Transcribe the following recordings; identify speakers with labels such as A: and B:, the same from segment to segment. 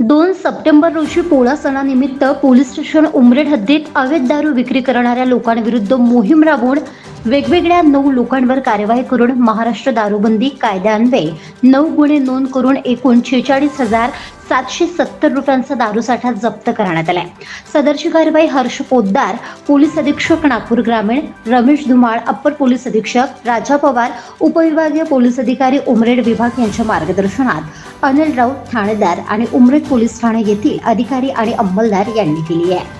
A: दोन सप्टेंबर रोजी पोळा सणानिमित्त पोलीस स्टेशन उमरेड हद्दीत अवैध दारू विक्री करणाऱ्या लोकांविरुद्ध मोहीम राबवून वेगवेगळ्या नऊ लोकांवर कारवाई करून महाराष्ट्र दारूबंदी कायद्यान्वये नऊ गुन्हे नोंद करून एकूण छेचाळीस हजार सातशे सत्तर रुपयांचा दारूसाठा जप्त करण्यात आलाय. सदरची कारवाई हर्ष पोद्दार पोलीस अधीक्षक नागपूर ग्रामीण रमेश धुमाळ अप्पर पोलीस अधीक्षक राजा पवार उपविभागीय पोलीस अधिकारी उमरेड विभाग यांच्या मार्गदर्शनात अनिल राऊत ठाणेदार आणि उमरेड पोलीस ठाणे येथील अधिकारी आणि अंमलदार यांनी केली आहे.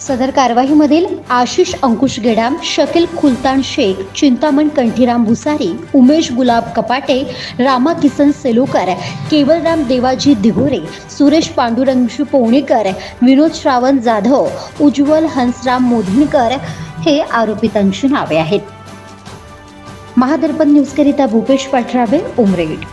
A: सदर कारवाईमधील आशिष अंकुश गेडाम शकील खुलतान शेख चिंतामण कंठीराम भुसारी उमेश गुलाब कपाटे रामा किसन सेलोकर केवलराम देवाजी दिघोरे सुरेश पांडुरंगशी पोवणेकर विनोद श्रावण जाधव उज्ज्वल हंसराम मोधनकर हे आरोपितांची नावे आहेत. महादर्पण न्यूजकरिता भूपेश पाठराबे उमरेड.